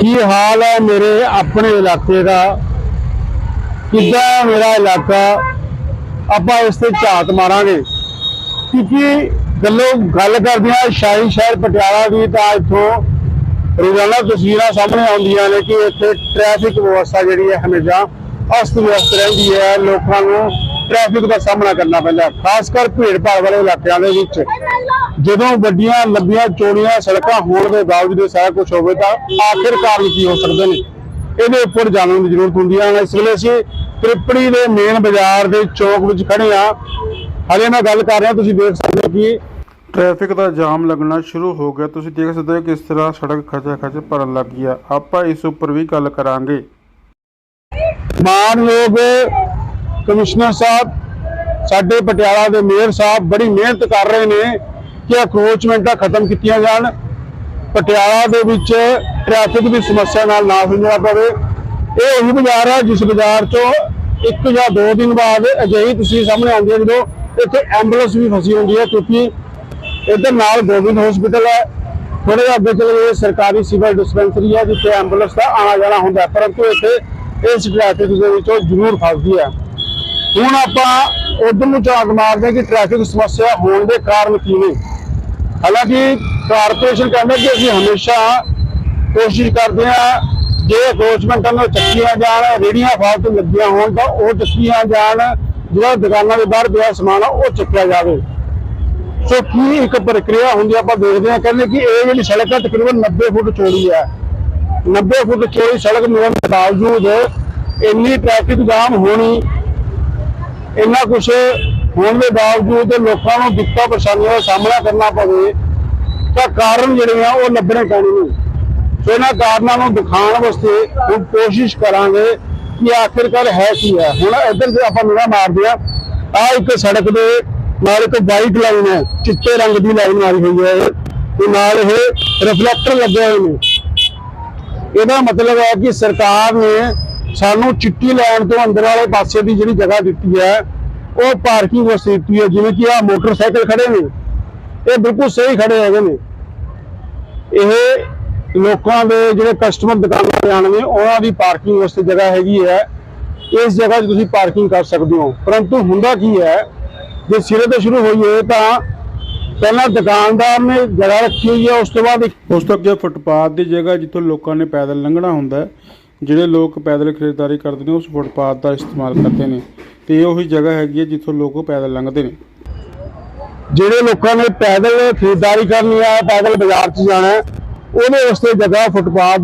ਕੀ ਹਾਲ ਹੈ ਮੇਰੇ ਆਪਣੇ ਇਲਾਕੇ ਦਾ? ਕਿੱਦਾਂ ਮੇਰਾ ਇਲਾਕਾ? ਆਪਾਂ ਇਸ ਤੇ ਝਾਤ ਮਾਰਾਂਗੇ। ਕਿਉਂਕਿ ਗੱਲੋਂ ਗੱਲ ਕਰਦੇ ਹਾਂ, ਸ਼ਾਹੀ ਸ਼ਹਿਰ ਪਟਿਆਲਾ ਦੀ ਤਾਂ ਇੱਥੋਂ ਰੋਜ਼ਾਨਾ ਤਸਵੀਰਾਂ ਸਾਹਮਣੇ ਆਉਂਦੀਆਂ ਨੇ ਕਿ ਇੱਥੇ ਟ੍ਰੈਫਿਕ ਵਿਵਸਥਾ ਜਿਹੜੀ ਹੈ ਹਮੇਸ਼ਾ ਅਸਤ ਵਿਅਸਤ ਰਹਿੰਦੀ ਹੈ, ਲੋਕਾਂ ਨੂੰ ਟ੍ਰੈਫਿਕ ਦਾ ਸਾਹਮਣਾ ਕਰਨਾ ਪੈਂਦਾ ਖਾਸ ਕਰ ਭੀੜ ਭਾੜ ਵਾਲੇ ਇਲਾਕਿਆਂ ਦੇ ਵਿੱਚ। ਜਦੋਂ ਵੱਡੀਆਂ ਲੰਬੀਆਂ ਚੌੜੀਆਂ ਸੜਕਾਂ ਹੋਣ ਦੇ ਬਾਵਜੂਦ ਸਾਰਾ ਕੁਝ ਹੋਵੇ ਤਾਂ ਆਖਿਰ ਕਾਰਨ ਕੀ ਹੋ ਸਕਦੇ ਨੇ? ਇਹਦੇ ਉੱਪਰ ਜਾਣਨ ਦੀ ਜ਼ਰੂਰਤ ਹੁੰਦੀ ਹੈ। ਇਸ ਵੇਲੇ ਅਸੀਂ ਤ੍ਰਿਪੜੀ ਦੇ ਮੇਨ ਬਾਜ਼ਾਰ ਦੇ ਚੌਕ ਵਿੱਚ ਖੜੇ ਆ ਹਲੇ ਮੈਂ ਗੱਲ ਕਰ ਰਿਹਾ ਤੁਸੀਂ ਦੇਖ ਸਕਦੇ ਹੋ ਕਿ ਟ੍ਰੈਫਿਕ ਦਾ ਜਾਮ ਲੱਗਣਾ ਸ਼ੁਰੂ ਹੋ ਗਿਆ। ਤੁਸੀਂ ਦੇਖ ਸਕਦੇ ਹੋ ਕਿਸ ਤਰ੍ਹਾਂ ਸੜਕ ਖਚਾ ਖਚ ਭਰਨ ਲੱਗ ਗਈ ਆ। ਆਪਾਂ ਇਸ ਉੱਪਰ ਵੀ ਗੱਲ ਕਰਾਂਗੇ। ਮਾਨਯੋਗ ਕਮਿਸ਼ਨਰ ਸਾਹਿਬ, ਸਾਡੇ ਪਟਿਆਲਾ ਦੇ ਮੇਅਰ ਸਾਹਿਬ ਬੜੀ ਮਿਹਨਤ ਕਰ ਰਹੇ ਨੇ ਕਿ ਅਕਰੋਚਮੈਂਟਾਂ ਖਤਮ ਕੀਤੀਆਂ ਜਾਣ। ਪਟਿਆਲਾ ਦੇ ਵਿੱਚ ਟ੍ਰੈਫਿਕ ਦੀ ਸਮੱਸਿਆ ਨਾਲ ਨਾ ਹੁੰਜਣਾ ਪਵੇ। ਇਹ ਉਹੀ ਬਾਜ਼ਾਰ ਹੈ ਜਿਸ ਬਾਜ਼ਾਰ ਚੋਂ ਇੱਕ ਜਾਂ ਦੋ ਦਿਨ ਬਾਅਦ ਅਜਿਹੀ ਤੁਸੀਂ ਸਾਹਮਣੇ ਆਉਂਦੀ ਹੈ ਜਦੋਂ ਇੱਥੇ ਐਂਬੂਲੈਂਸ ਵੀ ਫਸੀ ਹੁੰਦੀ ਹੈ ਕਿਉਂਕਿ ਇੱਧਰ ਨਾਲ ਗੋਬਿੰਦ ਹਸਪੀਟਲ ਹੈ। ਥੋੜੇ ਜਿਹਾ ਅੱਗੇ ਚਲੇ ਸਰਕਾਰੀ ਸਿਵਲ ਡਿਸਪੈਂਸਰੀ ਹੈ ਜਿੱਥੇ ਐਂਬੂਲੈਂਸ ਦਾ ਆਣਾ ਜਾਣਾ ਹੁੰਦਾ ਪਰੰਤੂ ਇੱਥੇ ਇਸ ਟ੍ਰੈਫਿਕ ਦੇ ਵਿੱਚੋਂ ਜ਼ਰੂਰ ਫਸਦੀ ਹੈ। ਹੁਣ ਆਪਾਂ ਉਧਰ ਨੂੰ ਝਾਕ ਮਾਰਦੇ ਹਾਂ ਕਿ ਟ੍ਰੈਫਿਕ ਸਮੱਸਿਆ ਹੋਣ ਦੇ ਕਾਰਨ ਕੀ ਨੇ। ਹਾਲਾਂਕਿ ਕਾਰਪੋਰੇਸ਼ਨ ਕਹਿੰਦਾ ਕਿ ਅਸੀਂ ਹਮੇਸ਼ਾ ਕੋਸ਼ਿਸ਼ ਕਰਦੇ ਹਾਂ, ਜੇ ਅਕਰੋਚਮੈਂਟਾਂ ਨੂੰ ਚੱਕੀਆਂ ਜਾਣ, ਰੇੜੀਆਂ ਫਾਲਤੂ ਲੱਗੀਆਂ ਹੋਣ, ਤਾਂ ਉਹ ਚੱਕੀਆਂ ਜਾਣ, ਜਿਹੜਾ ਦੁਕਾਨਾਂ ਦੇ ਬਾਹਰ ਪਿਆ ਸਮਾਨ ਆ, ਉਹ ਚੱਕਿਆ ਜਾਵੇ। ਸੋ ਕੀ ਇੱਕ ਪ੍ਰਕਿਰਿਆ ਹੁੰਦੀ ਆਪਾਂ ਦੇਖਦੇ ਹਾਂ, ਕਹਿੰਦੇ ਕਿ ਇਹ ਜਿਹੜੀ ਸੜਕ ਹੈ ਤਕਰੀਬਨ 90 ਫੁੱਟ ਚੌੜੀ ਹੈ 90 ਫੁੱਟ ਚੌੜੀ ਸੜਕ ਮਿਲਣ ਦੇ ਬਾਵਜੂਦ ਇੰਨੀ ਟ੍ਰੈਫਿਕ ਜਾਮ ਹੋਣੀ ਇੰਨਾ ਕੁਝ ਹੋਣ ਦੇ ਬਾਵਜੂਦ ਲੋਕਾਂ ਨੂੰ ਦਿੱਕਤਾਂ ਪਰੇਸ਼ਾਨੀਆਂ ਦਾ ਸਾਹਮਣਾ ਕਰਨਾ ਪਵੇ ਤਾਂ ਕਾਰਨ ਜਿਹੜੇ ਆ ਉਹ ਲੱਭਣੇ ਪੈਣੇ ਨੇ। ਸੋ ਇਹਨਾਂ ਕਾਰਨਾਂ ਨੂੰ ਦਿਖਾਉਣ ਵਾਸਤੇ ਹੁਣ ਕੋਸ਼ਿਸ਼ ਕਰਾਂਗੇ ਕਿ ਆਖਿਰਕਾਰ ਹੈ ਕੀ ਹੈ ਹੁਣ ਇੱਧਰ ਜੇ ਆਪਾਂ ਨਿਗਾਹ ਮਾਰਦੇ ਆ ਆ ਇੱਕ ਸੜਕ ਦੇ ਨਾਲ ਇੱਕ ਵਾਈਟ ਲਾਈਨ ਹੈ ਚਿੱਟੇ ਰੰਗ ਦੀ ਲਾਈਨ ਮਾਰੀ ਹੋਈ ਹੈ ਇਹ, ਤੇ ਨਾਲ ਇਹ ਰਿਫਲੈਕਟਰ ਲੱਗੇ ਹੋਏ ਨੇ। ਇਹਦਾ ਮਤਲਬ ਹੈ ਕਿ ਸਰਕਾਰ ਨੇ ਸਾਨੂੰ ਚਿੱਟੀ ਲੈਣ ਤੋਂ ਅੰਦਰ ਵਾਲੇ ਪਾਸੇ ਦੀ ਜਿਹੜੀ ਜਗ੍ਹਾ ਦਿੱਤੀ ਹੈ, ਉਹ ਪਾਰਕਿੰਗ ਵਾਸਤੇ ਦਿੱਤੀ ਹੈ, ਜਿਵੇਂ ਕਿ ਆ ਮੋਟਰਸਾਈਕਲ ਖੜੇ ਨੇ। ਇਹ ਬਿਲਕੁਲ ਸਹੀ ਖੜੇ ਹੈਗੇ ਨੇ। ਇਹ ਲੋਕਾਂ ਦੇ ਜਿਹੜੇ ਕਸਟਮਰ ਦੁਕਾਨਾਂ ਤੇ ਆਉਣਗੇ, ਉਹਨਾਂ ਦੀ ਪਾਰਕਿੰਗ ਵਾਸਤੇ ਜਗ੍ਹਾ ਹੈਗੀ ਹੈ। ਇਸ ਜਗ੍ਹਾ 'ਚ ਤੁਸੀਂ ਪਾਰਕਿੰਗ ਕਰ ਸਕਦੇ ਹੋ। ਪਰੰਤੂ ਹੁੰਦਾ ਕੀ ਹੈ, ਜੇ ਸਿਰੇ ਤੋਂ ਸ਼ੁਰੂ ਹੋਈਏ ਤਾਂ ਪਹਿਲਾਂ ਦੁਕਾਨਦਾਰ ਨੇ ਜਗ੍ਹਾ ਰੱਖੀ ਹੋਈ ਹੈ, ਉਸ ਤੋਂ ਬਾਅਦ ਉਸ ਤੋਂ ਅੱਗੇ ਫੁੱਟਪਾਥ ਦੀ ਜਗ੍ਹਾ ਜਿੱਥੋਂ ਲੋਕਾਂ ਨੇ ਪੈਦਲ ਲੰਘਣਾ ਹੁੰਦਾ ਹੈ ਜਿਹੜੇ ਲੋਕ ਪੈਦਲ ਖਰੀਦਦਾਰੀ ਕਰਦੇ ਨੇ, ਉਸ ਫੁੱਟਪਾਥ ਦਾ ਇਸਤੇਮਾਲ ਕਰਦੇ ਨੇ ਤੇ ਇਹ ਉਹੀ ਜਗ੍ਹਾ ਹੈਗੀ ਹੈ ਜਿੱਥੋਂ ਲੋਕ ਪੈਦਲ ਲੰਘਦੇ ਨੇ। ਜਿਹੜੇ ਲੋਕਾਂ ਨੇ ਪੈਦਲ ਖਰੀਦਦਾਰੀ ਕਰਨੀ ਹੈ ਪੈਦਲ ਬਾਜ਼ਾਰ 'ਚ ਜਾਣਾ ਹੈ, ਉਹਦੇ ਵਾਸਤੇ ਜਗ੍ਹਾ ਫੁੱਟਪਾਥ